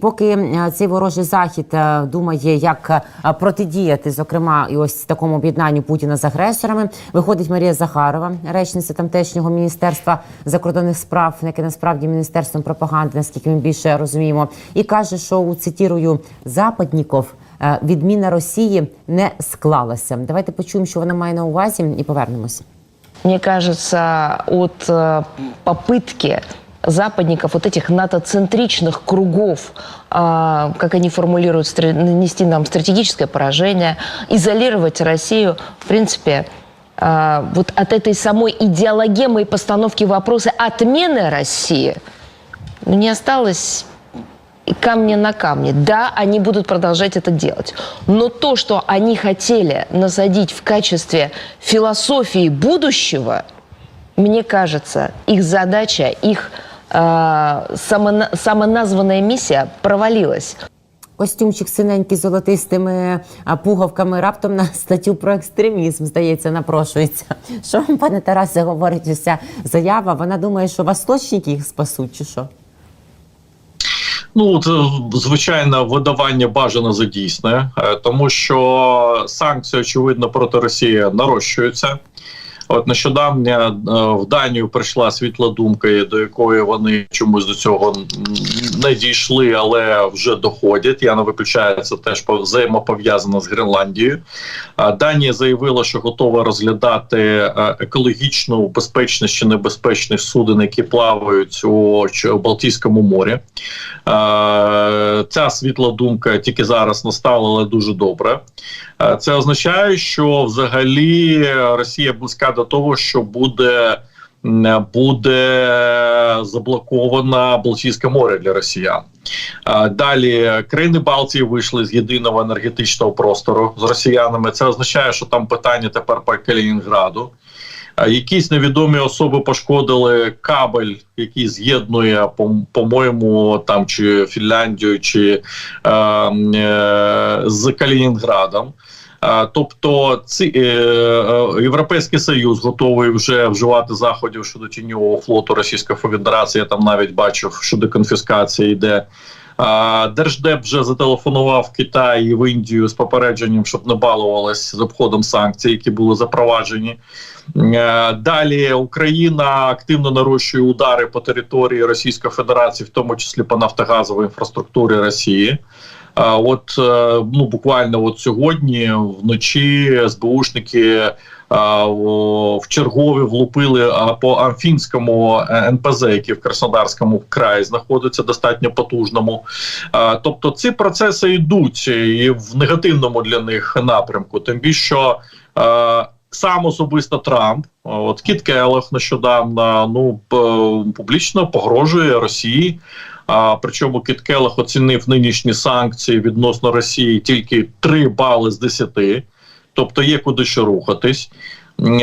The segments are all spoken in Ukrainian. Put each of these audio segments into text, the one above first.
Поки е, цей ворожий захід е, думає, як е, протидіяти, зокрема, і ось такому об'єднанню Путіна з агресорами, виходить Марія Захарова, речниця тамтешнього міністерства закордонних справ, яке насправді міністерством пропаганди, наскільки ми більше розуміємо, і каже, що у цитірую западніков. Відміна Росії не склалася. Давайте почуємо, що вона має на увазі, і повернемося. Мне кажется, от попытки западников, вот этих НАТО-центричных кругов, а, как они формулируют, нанести нам стратегическое поражение, изолировать Россию, в принципе, а, вот от этой самой идеологемы и постановки вопроса отмены России ну, не осталось камня на камне. Да, они будут продолжать это делать. Но то, что они хотели насадить в качестве философии будущего, мне кажется, их задача, их э, самона- самоназванная миссия провалилась. Костюмчик синенький з золотистими пуговками раптом на статтю про екстремізм, здається, напрошується. Що вам, пане Тарасе, говорить ця заява? Вона думає, що восточники їх спасуть, чи що? Ну, це звичайно видавання бажано за дійсне, е, тому що санкції, очевидно, проти Росії нарощуються. От нещодавно е, в Данію прийшла світла думка, до якої вони чомусь до цього не дійшли, але вже доходять. Я не виключаю це теж по- взаємопов'язано з Гренландією. Данія заявила, що готова розглядати е, екологічно безпечність чи небезпечних суден, які плавають у Балтійському морі. Е, Ця світла думка тільки зараз настала, але дуже добре. Це означає, що взагалі Росія близька до того, що буде. Буде заблоковано Балтійське море для росіян. Далі країни Балтії вийшли з єдиного енергетичного простору з росіянами. Це означає, що там питання тепер по Калінінграду. Якісь невідомі особи пошкодили кабель, який з'єднує, по- по-моєму, там чи Фінляндію, чи е, з Калінінградом. Е, Тобто, ці е, е, Європейський Союз готовий вже вживати заходів щодо тіньового флоту Російської Федерації. Я там навіть бачив, що деконфіскація йде. А, Держдеп вже зателефонував Китай і в Індію з попередженням, щоб не балувалось з обходом санкцій, які були запроваджені. Далі Україна активно нарощує удари по території Російської Федерації, в тому числі по нафтогазовій інфраструктурі Росії. От е, ну буквально от сьогодні вночі СБУшники в чергові влупили по Амфінському е, НПЗ, який в Краснодарському краї знаходиться достатньо потужному. Тобто ці процеси йдуть і в негативному для них напрямку. Тим більше що е, сам особисто Трамп, от Кіт Келлог нещодавно ну публічно погрожує Росії. А причому Кіт Келлог оцінив нинішні санкції відносно Росії тільки 3 бали з 10, тобто є куди ще рухатись.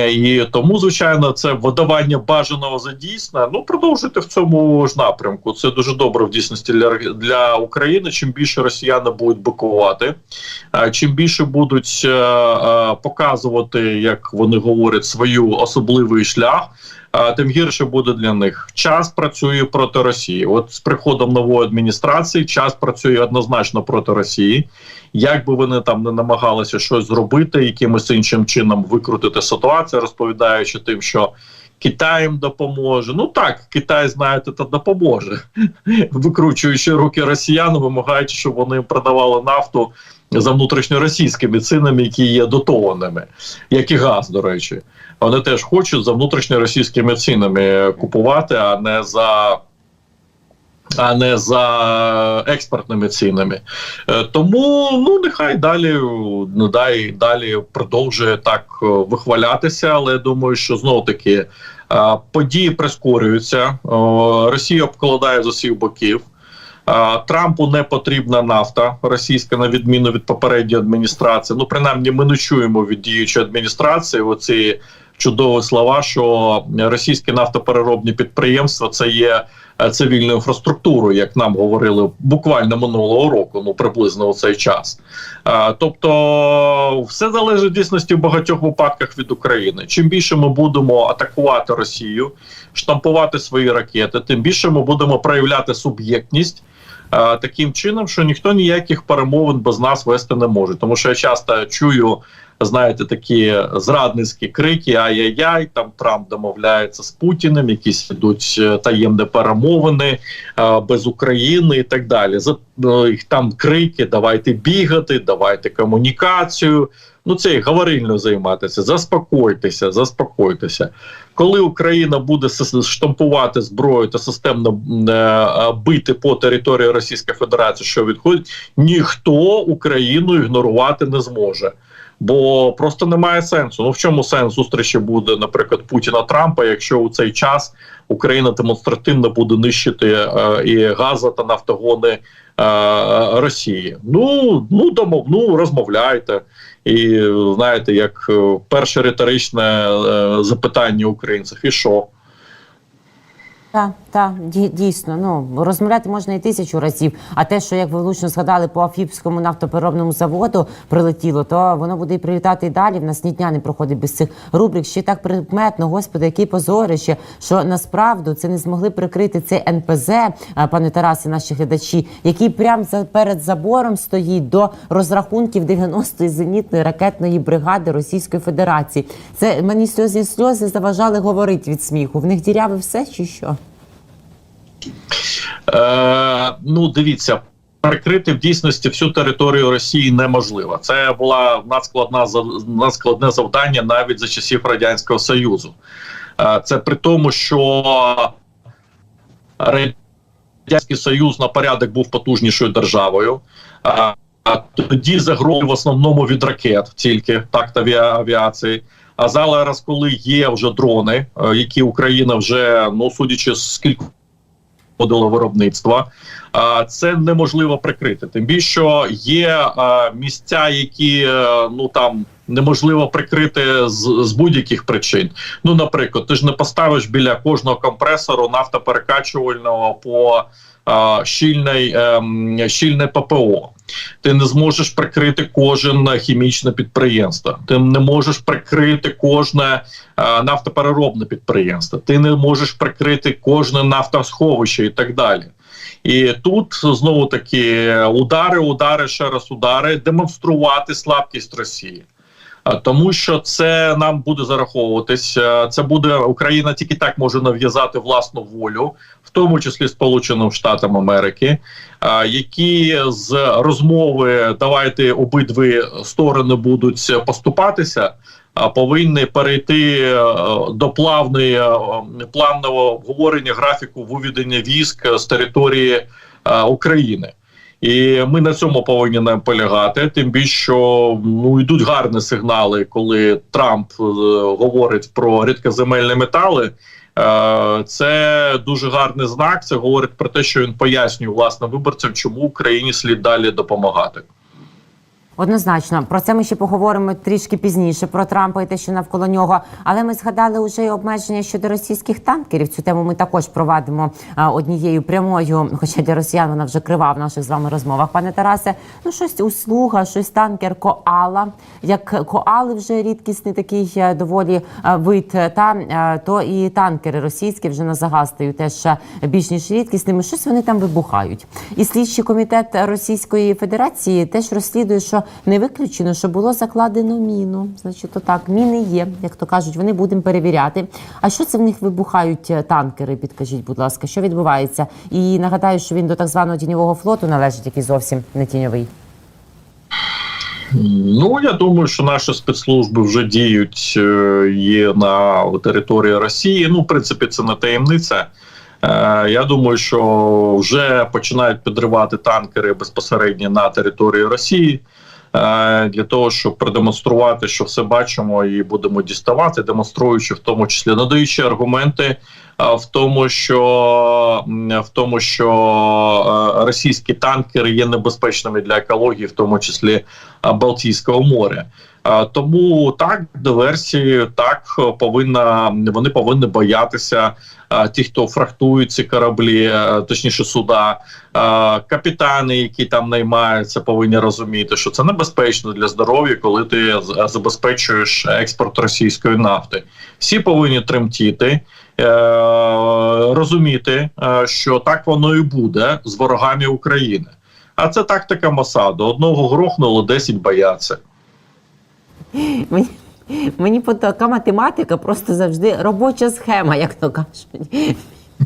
І тому, звичайно, це видавання бажаного за дійсне. Ну продовжуйте в цьому ж напрямку. Це дуже добре в дійсності для, для України. Чим більше росіяни будуть бикувати, а чим більше будуть е, е, показувати, як вони говорять, свою особливий шлях. Тим гірше буде для них. Час працює проти Росії. От з приходом нової адміністрації час працює однозначно проти Росії. Як би вони там не намагалися щось зробити, якимось іншим чином викрутити ситуацію, розповідаючи тим, що Китай їм допоможе. Ну так, Китай, знаєте, та допоможе, викручуючи руки росіян, вимагаючи, щоб вони продавали нафту за внутрішньоросійськими цінами, які є дотованими, як і газ, до речі. Вони теж хочуть за внутрішньоросійськими цінами купувати, а не за. А не за експортними цінами, Е, тому ну нехай далі ну, дай далі продовжує так е, вихвалятися. Але я думаю, що знову таки е, події прискорюються. Росія обкладає з усіх боків. Трампу не потрібна нафта російська, на відміну від попередньої адміністрації. Ну, принаймні, ми не чуємо від діючої адміністрації оці чудові слова, що російські нафтопереробні підприємства це є е, цивільною інфраструктурою, як нам говорили буквально минулого року, ну приблизно у цей час. Е, Тобто, все залежить дійсності в багатьох випадках від України. Чим більше ми будемо атакувати Росію, штампувати свої ракети, тим більше ми будемо проявляти суб'єктність. е, таким чином, що ніхто ніяких перемовин без нас вести не може. Тому що я часто чую, знаєте, такі зрадницькі крики: ай-яй-яй, там Трамп домовляється з Путіним, якісь ідуть е, таємні перемовини е, без України і так далі. За е, там крики: давайте бігати, давайте комунікацію. Ну це як говорильно займатися. Заспокойтеся, заспокойтеся. Коли Україна буде штампувати зброю та системно е, бити по території Російської Федерації, що відходить, ніхто Україну ігнорувати не зможе. Бо просто немає сенсу. Ну в чому сенс зустрічі буде, наприклад, Путіна Трампа, якщо у цей час Україна демонстративно буде нищити е, і газа та нафтогони е, Росії? Ну ну домов, ну розмовляйте. І знаєте, як е, перше риторичне е, запитання українців, і що? Так, так, дійсно. Ну розмовляти можна і тисячу разів. А те, що як ви влучно згадали по Афіпському нафтопереробному заводу прилетіло, то воно буде і прилітати і далі. В нас ні дня не проходить без цих рубрик. Ще так предметно, господи, які позорище, що насправді це не змогли прикрити цей НПЗ, пане Тарасе, наші глядачі, який прямо за перед забором стоїть до розрахунків 90-ї зенітної ракетної бригади Російської Федерації. Це мені сльози сльози заважали говорити від сміху. В них діряве все чи що? Е, ну, дивіться, перекрити в дійсності всю територію Росії неможливо. Це була надскладна надскладне завдання навіть за часів радянського союзу. Е, це при тому, що радянський союз на порядок був потужнішою державою. А тоді загрози в основному від ракет, тільки так та авіації. А зараз, коли є вже дрони, е, які Україна вже ну судячи з кількох вводило виробництва. А це неможливо прикрити. Тим більше що є місця, які е, ну там неможливо прикрити з, з будь-яких причин. Ну, наприклад, ти ж не поставиш біля кожного компресору нафтоперекачувального по ем, щільне ППО. Ти не зможеш прикрити кожен хімічне підприємство. Ти не можеш прикрити кожне е, нафтопереробне підприємство. Ти не можеш прикрити кожне нафтосховище і так далі. І тут знову таки удари, удари, ще раз удари, демонструвати слабкість Росії. А, Тому що це нам буде зараховуватись. е, Це буде Україна тільки так може нав'язати власну волю, в тому числі Сполученим Штатам Америки, які з розмови давайте обидві сторони будуть поступатися. а, Повинні перейти е, до плавної е, плавного обговорення графіку виведення військ з території е, України. І ми на цьому повинні наполягати. Тим більше, що ну йдуть гарні сигнали, коли Трамп е, говорить про рідкоземельні метали. Е, це дуже гарний знак. Це говорить про те, що він пояснює власне виборцям, чому Україні слід далі допомагати. Однозначно, про це ми ще поговоримо трішки пізніше про Трампа і те, що навколо нього. Але ми згадали вже й обмеження щодо російських танкерів. Цю тему ми також провадимо однією прямою, хоча для росіян вона вже крива в наших з вами розмовах. Пане Тарасе, ну щось услуга, щось танкер коала. Як коали вже рідкісний такий е, доволі е, вид, е, та то і танкери російські вже на стають теж більш ніж рідкісними. Щось вони там вибухають. І слідчий комітет Російської Федерації теж розслідує, що не виключено, що було закладено міну. Значить, то так, міни є, як то кажуть, вони будемо перевіряти. А що це в них вибухають е, танкери? Підкажіть, будь ласка, що відбувається? І нагадаю, що він до так званого тіньового флоту належить, який зовсім не тіньовий. Ну я думаю, що наші спецслужби вже діють е, є на території Росії. Ну, в принципі, це не таємниця. Е, Я думаю, що вже починають підривати танкери безпосередньо на території Росії. Е, Для того щоб продемонструвати, що все бачимо, і будемо діставати, демонструючи в тому числі надаючи аргументи а, в тому, що в тому, що е, російські танкери є небезпечними для екології, в тому числі Балтійського моря. А, Тому так диверсії так е, повинна вони повинні боятися ті, хто фрахтують ці кораблі, е, точніше суда. Капітани, які там наймаються, повинні розуміти, що це небезпечно для здоров'я, коли ти забезпечуєш експорт російської нафти. Всі повинні тремтіти. е, розуміти, е, що так воно і буде з ворогами України. А це тактика Масаду. Одного грохнуло, 10 бояться. Мені, мені така математика просто завжди робоча схема, як то кажуть.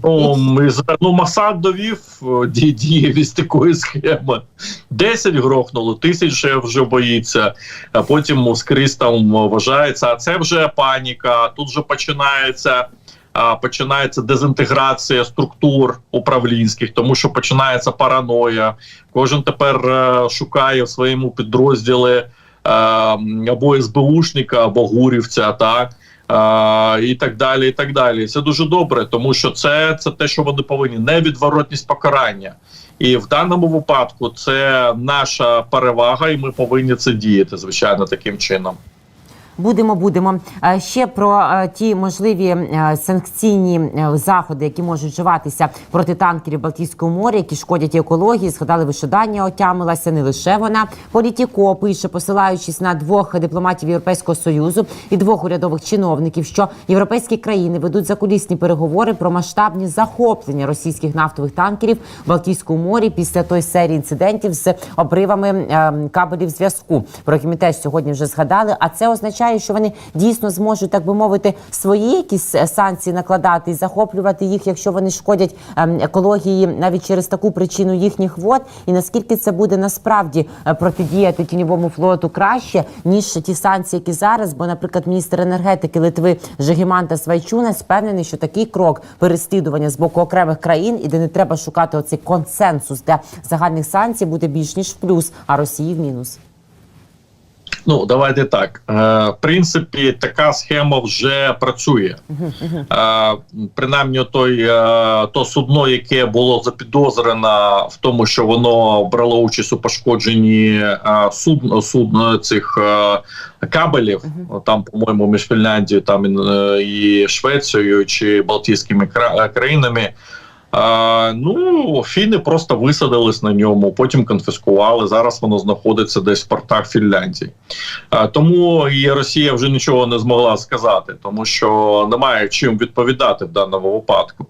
Ну, ми, ну, Масад довів дієвість такої схеми. 10 грохнуло, тисяча вже боїться, а потім Москрис там вважається. А це вже паніка. Тут вже починається. а, Починається дезінтеграція структур управлінських, тому що починається параноя. Кожен тепер е, шукає в своєму підрозділі або СБУшника, або гурівця, так а, і так далі. І так далі. Це дуже добре, тому що це, це те, що вони повинні невідворотність покарання. І в даному випадку це наша перевага, і ми повинні це діяти, звичайно, таким чином. Будемо, будемо. Е, Ще про е, ті можливі е, санкційні заходи, які можуть вживатися проти танкерів Балтійського моря, які шкодять екології. Згадали, ви що Данія отямилася, не лише вона. Політіко пише, посилаючись на двох дипломатів Європейського союзу і двох урядових чиновників, що європейські країни ведуть закулісні переговори про масштабні захоплення російських нафтових танкерів в Балтійському морі після той серії інцидентів з обривами е, кабелів зв'язку, про які ми теж сьогодні вже згадали. А це означає, що вони дійсно зможуть, так би мовити, свої якісь е, санкції накладати і захоплювати їх, якщо вони шкодять ем, екології навіть через таку причину їхніх вод. І наскільки це буде насправді е, протидіяти тіньовому флоту краще ніж ті санкції, які зараз? Бо, наприклад, міністр енергетики Литви Жегіманта Свайчуна впевнений, що такий крок переслідування з боку окремих країн, і де не треба шукати оцей консенсус для загальних санкцій, буде більш ніж в плюс, а Росії в мінус. Ну, давайте так. Е, в принципі, така схема вже працює. Е, принаймні, той, е, то судно, яке було запідозрено в тому, що воно брало участь у пошкодженні е, судн, судн цих е, кабелів, там, по-моєму, між Фінляндією там, і, е, і Швецією чи Балтійськими е, країнами. Ну, фіни просто висадились на ньому, потім конфіскували. Зараз воно знаходиться десь в портах Фінляндії. Тому і Росія вже нічого не змогла сказати, тому що немає чим відповідати в даному випадку.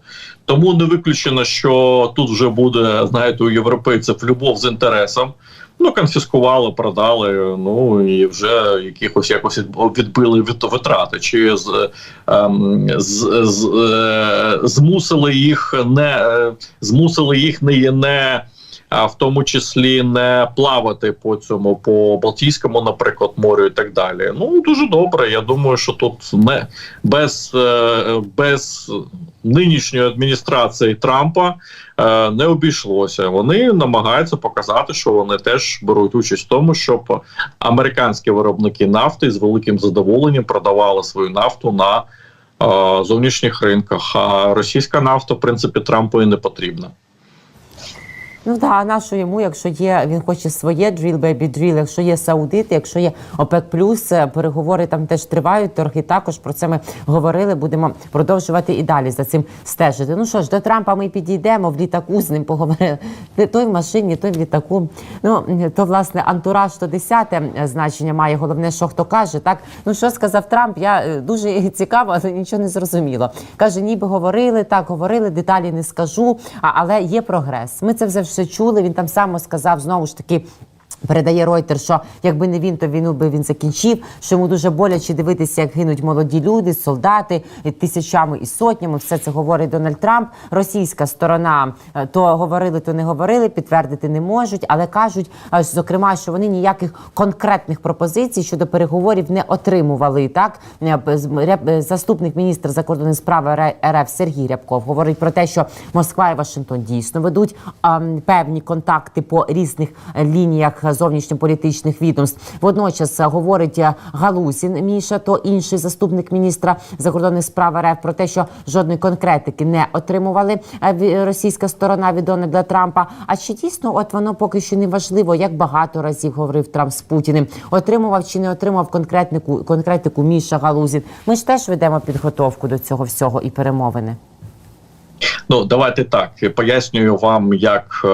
Тому не виключено, що тут вже буде, знаєте, у європейців любов з інтересом. Ну, конфіскували, продали, ну і вже якихось якось відбили від витрати, чи з, ем, з, з, е, змусили їх не е, змусили їх не, не в тому числі не плавати по цьому по Балтійському, наприклад, морю і так далі. Ну дуже добре. Я думаю, що тут не без, е, без нинішньої адміністрації Трампа е, не обійшлося. Вони намагаються показати, що вони теж беруть участь в тому, щоб американські виробники нафти з великим задоволенням продавали свою нафту на е, зовнішніх ринках. А російська нафта, в принципі, Трампу і не потрібна. Ну да, а на йому, якщо є, він хоче своє drill, baby drill, якщо є Саудити, якщо є ОПЕК+, е, переговори там теж тривають, торги також про це ми говорили. Будемо продовжувати і далі за цим стежити. Ну що ж, до Трампа ми підійдемо в літаку з ним поговорили. Той в машині, той в літаку. Ну то власне антураж то десяте значення має. Головне, що хто каже. Так ну що сказав Трамп? Я е, дуже цікаво, але нічого не зрозуміло. Каже, ніби говорили, так говорили, деталі не скажу. А але є прогрес. Ми це вже все чули. Він там само сказав знову ж таки. Передає Ройтер, що якби не він, то війну би він закінчив. Що йому дуже боляче дивитися, як гинуть молоді люди, солдати тисячами і сотнями. Все це говорить Дональд Трамп. Російська сторона е, то говорили, то не говорили, підтвердити не можуть, але кажуть, е, зокрема, що вони ніяких конкретних пропозицій щодо переговорів не отримували. Так Е, заступник міністра закордонних справ РФ Сергій Рябков говорить про те, що Москва і Вашингтон дійсно ведуть ем, певні контакти по різних лініях зовнішньополітичних відомств. Водночас е, говорить е, Галусін Міша, то інший заступник міністра закордонних справ РФ про те, що жодної конкретики не отримували е, російська сторона від Дональда Трампа. А чи дійсно, от воно поки що не важливо, як багато разів говорив Трамп з Путіним, отримував чи не отримав конкретнику конкретику Міша Галузін. Ми ж теж ведемо підготовку до цього всього і перемовини. Ну давайте так. Пояснюю вам, як е,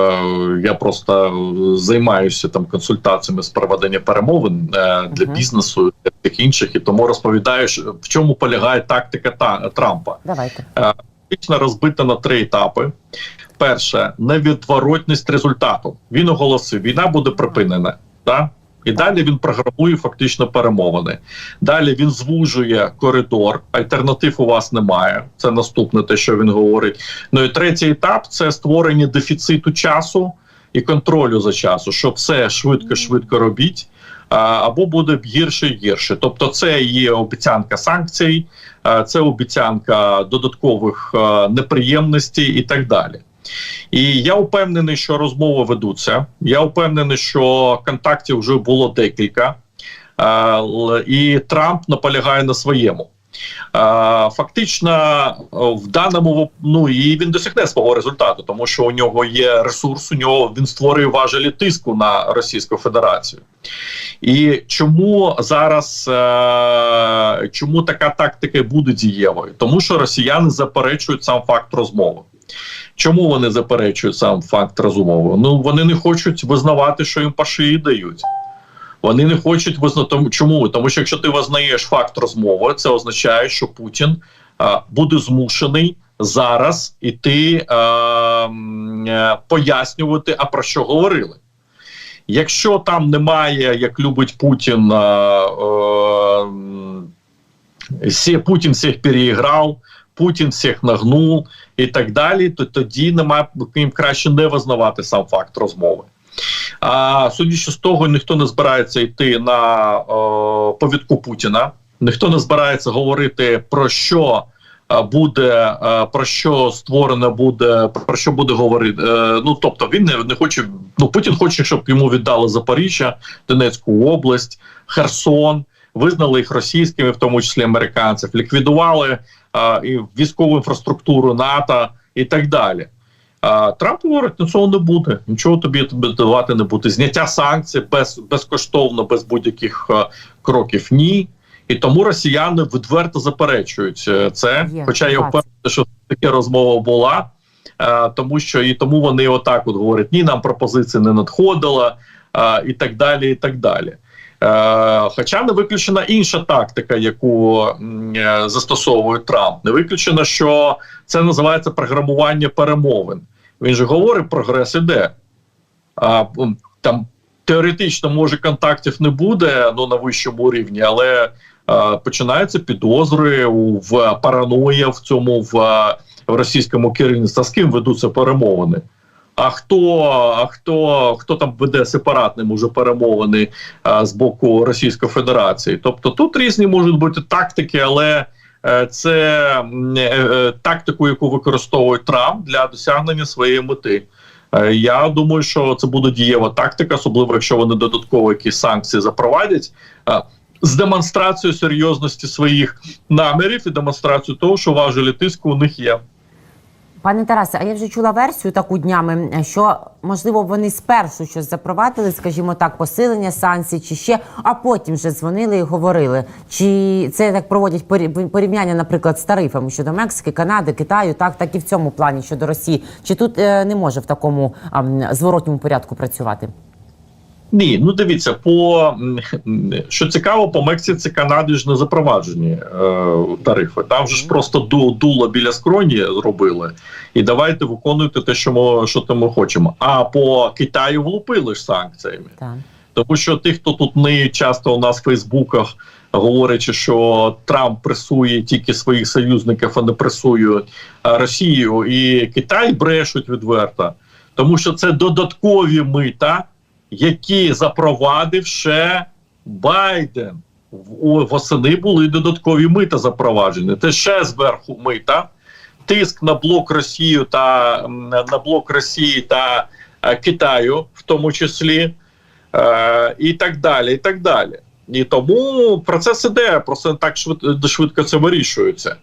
я просто е, займаюся там консультаціями з проведення перемовин е, для бізнесу, для тих інших, і тому розповідаєш, в чому полягає тактика та Трампа. Давайте. Фактично розбита на три етапи. Перше невідворотність результату. Він оголосив, війна буде припинена. Да? І далі він програмує фактично перемовини. Далі він звужує коридор. Альтернатив у вас немає. Це наступне, те, що він говорить. Ну і третій етап це створення дефіциту часу і контролю за часу, що все швидко, швидко робіть. Або буде гірше і гірше. Тобто, це є обіцянка санкцій, це обіцянка додаткових неприємностей і так далі. І я впевнений, що розмови ведуться. Я впевнений, що контактів вже було декілька, Е, і Трамп наполягає на своєму. Е, Фактично, е, в даному ну і він досягне свого результату, тому що у нього є ресурс, у нього він створює важелі тиску на Російську Федерацію. І чому зараз чому така тактика буде дієвою? Тому що росіяни заперечують сам факт розмови. Чому вони заперечують сам факт розумови? Ну вони не хочуть визнавати, що їм паші дають. Вони не хочуть визнати. Чому? Тому що якщо ти визнаєш факт розмови, це означає, що Путін а, буде змушений зараз іти а, е, пояснювати, а про що говорили. Якщо там немає, як любить Путін, а, а, Путін всіх переіграв, Путін всіх нагнув і так далі, то тоді немає їм краще не визнавати сам факт розмови. А судячи з того, ніхто не збирається йти на е, повідку Путіна, ніхто не збирається говорити про що. е, Буде е, про що створено буде, про що буде говорити. Ну тобто він не, не хоче. Ну Путін хоче, щоб йому віддали Запоріжжя, Донецьку область, Херсон, визнали їх російськими, в тому числі американців, ліквідували і військову інфраструктуру НАТО і так далі. А Трамп говорить, ну цього не буде. Нічого тобі давати не буде. Зняття санкцій без безкоштовно, без будь-яких кроків. Ні. І тому росіяни відверто заперечують е, це. Є, Хоча я впевнений, що така розмова була, е, тому що і тому вони отак от говорять: ні, нам пропозиції не надходило, е, і так далі. і так далі. Е, Хоча не виключена інша тактика, яку е, застосовує Трамп. Не виключено, що це називається програмування перемовин. Він же говорить, прогрес іде. А, там теоретично, може, контактів не буде ну, на вищому рівні, але е, починаються підозри в параноя в цьому в, в російському керівництві. З ким ведуться перемовини? А хто, а хто, хто там веде сепаратним уже перемовини а, з боку Російської Федерації? Тобто тут різні можуть бути тактики, але е, це е, е, тактику, яку використовує Трамп для досягнення своєї мети. Е, Я думаю, що це буде дієва тактика, особливо якщо вони додатково якісь санкції запровадять. е, З демонстрацією серйозності своїх намірів і демонстрацією того, що важелі тиску у них є. Пане Тарасе, а я вже чула версію таку днями, що можливо вони спершу щось запровадили, скажімо так, посилення санкцій чи ще, а потім вже дзвонили і говорили. Чи це так проводять порі- порівняння, наприклад, з тарифами щодо Мексики, Канади, Китаю, так так і в цьому плані щодо Росії. Чи тут е, не може в такому е, зворотньому порядку працювати? Ні, ну дивіться, по що цікаво, по Мексиці Канаді ж не запроваджені е, тарифи. Там же ж просто ду, дуло біля скроні зробили. І давайте виконуйте те, що ми, що ми хочемо. А по Китаю влупили ж санкціями. Так. Тому що ті, хто тут не часто у нас в Фейсбуках говорячи, що Трамп пресує тільки своїх союзників, а не пресує Росію і Китай брешуть відверто, тому що це додаткові мита, які запровадив ще Байден. Восени були додаткові мита запроваджені. Це ще зверху мита, тиск на блок Росії та на блок Росії та е, Китаю, в тому числі е, і так далі. І так далі. І тому процес іде, просто не так швидко, швидко це вирішується,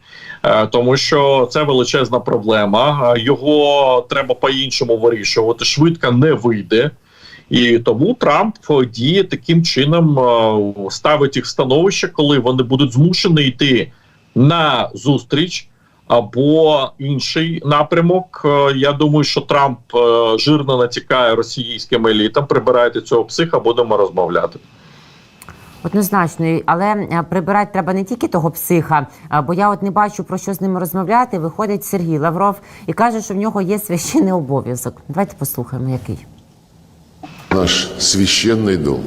е, тому що це величезна проблема. е, Його треба по-іншому вирішувати. Швидко не вийде. І тому Трамп е, діє таким чином, е, ставить їх становище, коли вони будуть змушені йти на зустріч або інший напрямок. Е, Я думаю, що Трамп жирно натякає російським елітам. Прибирайте цього психа, будемо розмовляти. Однозначно, але прибирати треба не тільки того психа, бо я от не бачу про що з ними розмовляти. Виходить Сергій Лавров і каже, що в нього є священний обов'язок. Давайте послухаємо, який. Наш священный долг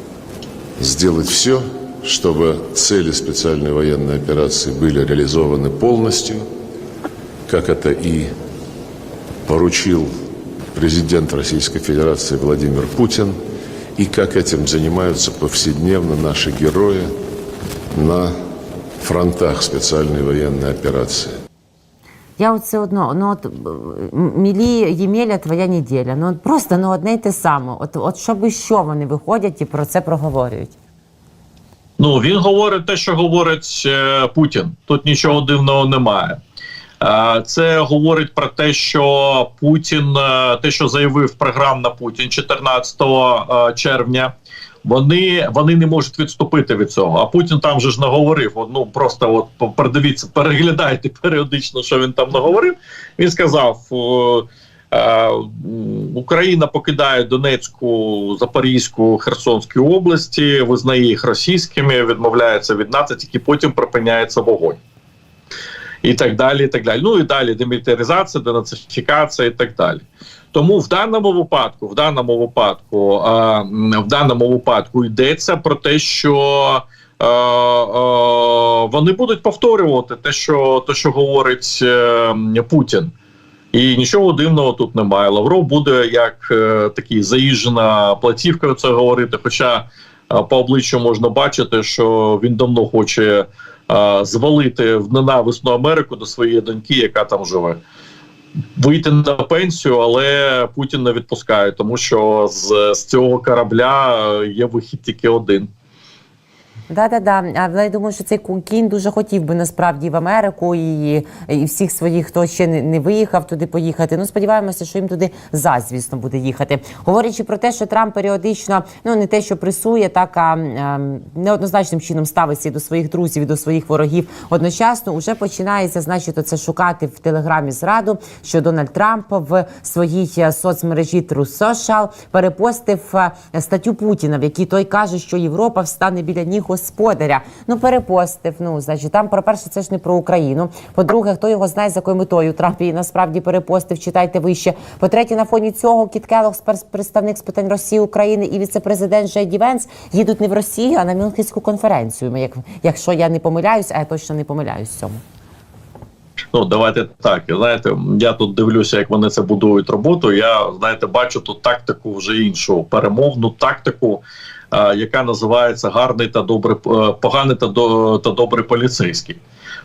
– сделать все, чтобы цели специальной военной операции были реализованы полностью, как это и поручил президент Российской Федерации Владимир Путин, и как этим занимаются повседневно наши герои на фронтах специальной военной операции. Я все одно, ну от мілі Ємеля, твоя неділя. Ну от просто ну одне й те саме. От, от щоб що вони виходять і про це проговорюють. Ну він говорить те, що говорить е, Путін. Тут нічого дивного немає. Е, Це говорить про те, що Путін, е, те, що заявив програмна Путін 14 е, червня. Вони вони не можуть відступити від цього. А Путін там же ж наговорив. Ну просто от передивіться, переглядайте періодично, що він там наговорив. Він сказав: Україна покидає Донецьку, Запорізьку, Херсонську області, визнає їх російськими, відмовляється від НАТО, тільки потім припиняється вогонь. І так далі, і так далі. Ну і далі демілітаризація, денацифікація і так далі. Тому в даному випадку, в даному випадку, м, в даному випадку йдеться про те, що вони будуть повторювати те, що те, що говорить е, Путін. І нічого дивного тут немає. Лавров буде як е, такий заїжджена платівка це говорити. Хоча е, по обличчю можна бачити, що він давно хоче звалити в ненависну Америку до своєї доньки, яка там живе. Вийти на пенсію, але Путін не відпускає, тому що з, з цього корабля є вихід тільки один. Да, да, да. Але я думаю, що цей кінь дуже хотів би насправді в Америку і, і всіх своїх, хто ще не, не виїхав туди поїхати. Ну сподіваємося, що їм туди за, звісно, буде їхати. Говорячи про те, що Трамп періодично ну не те, що пресує, так а ем, неоднозначним чином ставиться до своїх друзів, і до своїх ворогів одночасно. Уже починається, значить, оце шукати в телеграмі зраду, що Дональд Трамп в своїй е, соцмережі True Social перепостив е, статтю Путіна, в якій той каже, що Європа встане біля ніг господаря. Ну перепостив. Ну значить, там про перше, це ж не про Україну. По-друге, хто його знає, з якою метою Трамп її насправді перепостив. Читайте вище. По-третє, на фоні цього Кіт Келлог, представник з питань Росії України і віце-президент Джей Венс їдуть не в Росію, а на Мюнхенську конференцію. Як якщо я не помиляюсь, а я точно не помиляюсь в цьому. Ну давайте так. Знаєте, я тут дивлюся, як вони це будують роботу. Я знаєте, бачу тут тактику вже іншу перемовну тактику, яка називається гарний та добрий е, поганий та до та добрий поліцейський.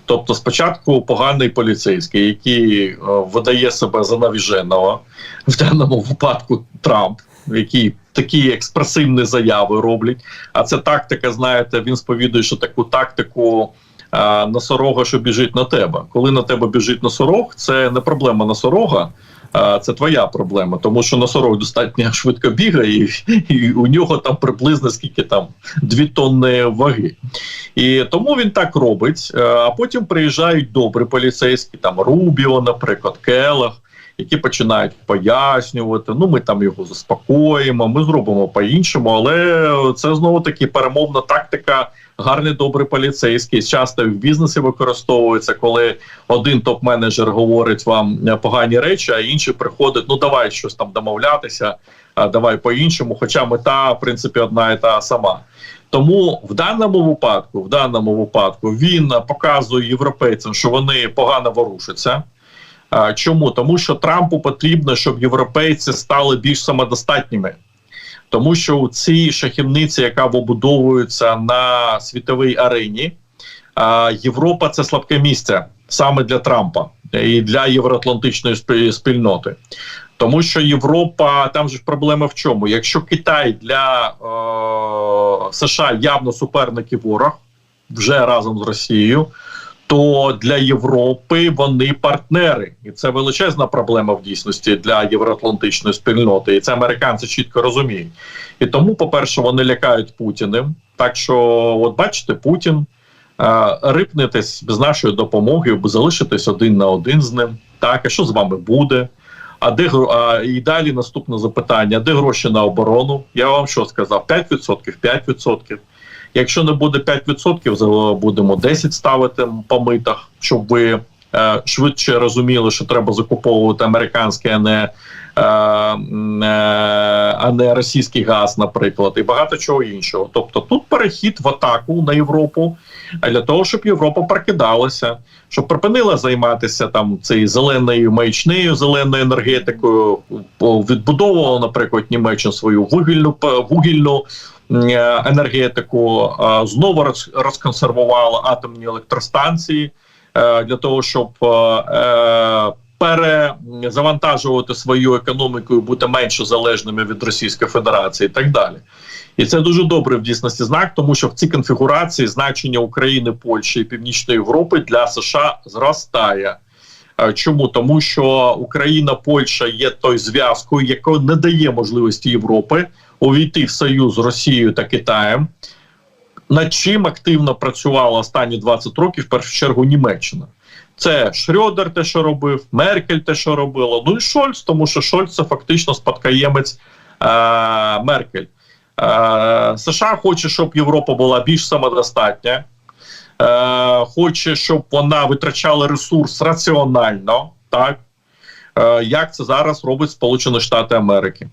Тобто, спочатку поганий поліцейський, який е, видає себе за навіженого, в даному випадку Трамп, який такі експресивні заяви роблять. А це тактика, знаєте, він сповідує, що таку тактику а, носорога, що біжить на тебе. Коли на тебе біжить носорог, це не проблема носорога. Це твоя проблема, тому що носорог достатньо швидко бігає, і, у нього там приблизно скільки там дві тонни ваги. І тому він так робить. А потім приїжджають добрі поліцейські, там Рубіо, наприклад, Келех, які починають пояснювати. Ну, ми там його заспокоїмо, ми зробимо по-іншому, але це знову таки перемовна тактика. Гарний добрий поліцейський часто в бізнесі використовується, коли один топ-менеджер говорить вам погані речі, а інший приходить: ну давай щось там домовлятися, давай по-іншому. Хоча мета, в принципі, одна і та сама. Тому в даному випадку, в даному випадку, він показує європейцям, що вони погано ворушаться. Чому? Тому що Трампу потрібно, щоб європейці стали більш самодостатніми. Тому що у цій шахівниці, яка вибудовується на світовій арені, Європа це слабке місце саме для Трампа і для євроатлантичної спільноти. Тому що Європа, там же проблема в чому? Якщо Китай для е, США явно суперник і ворог вже разом з Росією, то для Європи вони партнери, і це величезна проблема в дійсності для євроатлантичної спільноти. І це американці чітко розуміють. І тому, по-перше, вони лякають Путіним. Так що, от бачите, Путін е, рипнетесь без нашої допомоги, залишитесь один на один з ним. Так, а що з вами буде? А де а, і далі наступне запитання: де гроші на оборону? Я вам що сказав? 5%, 5%. Якщо не буде 5%, то будемо 10 ставити по митах, щоб ви е, швидше розуміли, що треба закуповувати американське, а не, е, е, а не російський газ, наприклад, і багато чого іншого. Тобто тут перехід в атаку на Європу для того, щоб Європа прокидалася, щоб припинила займатися там цією зеленою маячнею, зеленою енергетикою, відбудовувала, наприклад, Німеччина свою вугільну вугільну е, енергетику, знову розконсервувала атомні електростанції е, для того, щоб е, е, перезавантажувати свою економіку і бути менше залежними від Російської Федерації, і так далі. І це дуже добре в дійсності знак, тому що в цій конфігурації значення України, Польщі і Північної Європи для США зростає. Е, Чому тому, що Україна, Польща є той зв'язкою, яка не дає можливості Європи увійти в союз з Росією та Китаєм, над чим активно працювала останні 20 років, в першу чергу, Німеччина. Це Шрёдер те, що робив, Меркель те, що робила. Ну і Шольц, тому що Шольц це фактично спадкоємець е, Меркель. Е, США хоче, щоб Європа була більш самодостатня, е, хоче, щоб вона витрачала ресурс раціонально, так е, як це зараз робить Сполучені Штати Америки.